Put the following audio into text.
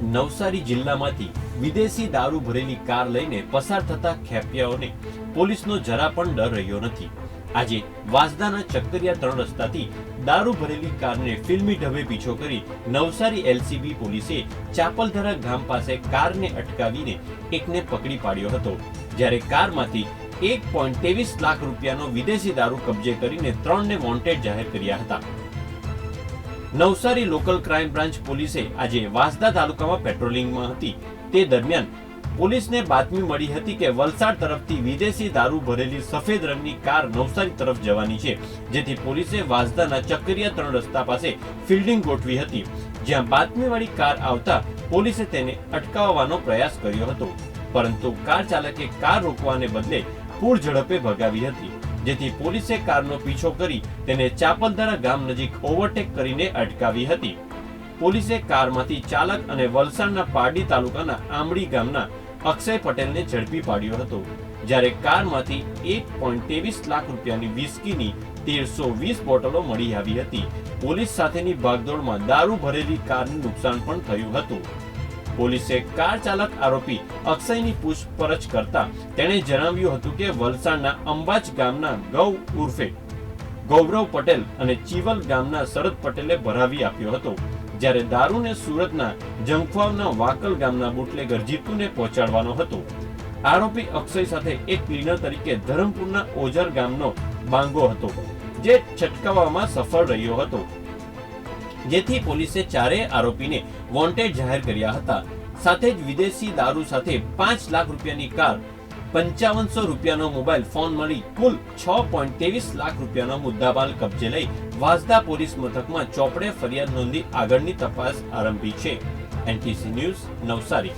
નવસારી જિલ્લામાંથી વિદેશી દારૂ ભરેલી કાર લઈને પસાર થતા ખેપિયાઓને પોલીસનો જરા પણ ડર રહ્યો નથી. આજે વાસદાના ચક્કરિયા ત્રણ રસ્તાથી દારૂ ભરેલી કારને ફિલ્મી ઢબે પીછો કરી નવસારી એલસીબી પોલીસે ચાપલધરા ગામ પાસે કારને અટકાવીને એકને પકડી પાડ્યો હતો. જ્યારે કારમાંથી એક પોઈન્ટ ત્રેવીસ લાખ રૂપિયાનો વિદેશી દારૂ કબજે કરીને ત્રણને વોન્ટેડ જાહેર કર્યા હતા. નવસારી લોકલ ક્રાઇમ બ્રાન્ચ પોલીસે આજે વાસદા તાલુકામાં પેટ્રોલિંગમાં હતી. તે દરમિયાન પોલીસને બાતમી મળી હતી કે વલસાડ તરફથી વિદેશી દારૂ ભરેલી સફેદ રંગની કાર નવસારી તરફ જવાની છે, જેથી પોલીસે વાસદાના ચક્કરિયા ત્રણ રસ્તા પાસે ફિલ્ડિંગ ગોઠવી હતી. જ્યાં બાતમીવાળી કાર આવતા પોલીસે તેને અટકાવવાનો પ્રયાસ કર્યો હતો. પરંતુ કાર ચાલકે કાર રોકવાને બદલે પૂર ઝડપે ભગાવી હતી. જેથી પોલીસે કારનો પીછો કરી તેને ચાપલધારા ગામ નજીક ઓવરટેક કરીને અટકાવી હતી. પોલીસે કારમાંથી ચાલક અને વલસાડના પારડી તાલુકાના આંબડી ગામના અક્ષય પટેલને ઝડપી પાડ્યો હતો. જ્યારે કારમાંથી એક પોઈન્ટ ત્રેવીસ લાખ રૂપિયાની વિસ્કીની તેરસો વીસ બોટલો મળી આવી હતી. પોલીસ સાથેની ભાગદોડમાં દારૂ ભરેલી કારનું નુકસાન પણ થયું હતું. પોલીસે કાર ચાલક આરોપી અક્ષયની પૂછપરછ કરતા તેણે જણાવ્યું હતું કે વલસાડના અંબાજ ગામના ગૌ ઉર્ફે ગૌરવ પટેલ અને ચીવલ ગામના શરદ પટેલે ભરાવી આપ્યો હતો. જ્યારે દારૂને સુરતના જંખવાવના વાકલ ગામના બુટલેગર જીતુને પહોંચાડવાનો હતો. આરોપી અક્ષય સાથે એક ક્લીનર તરીકે ધરમપુરના ઓજર ગામનો બાંગો હતો, જે છટકાવવામાં સફળ રહ્યો હતો. જેથી પોલીસે ચારેય આરોપીને વોન્ટેડ જાહેર કર્યા હતા. સાથે જ વિદેશી દારૂ સાથે પાંચ લાખ રૂપિયાની કાર, પંચાવનસો રૂપિયાનો મોબાઈલ ફોન મળી કુલ છ પોઈન્ટ ત્રેવીસ લાખ રૂપિયાનો મુદ્દામાલ કબજે લઈ વાસદા પોલીસ મથકમાં ચોપડે ફરિયાદ નોંધી આગળની તપાસ આરંભી છે. NTC news Navsari.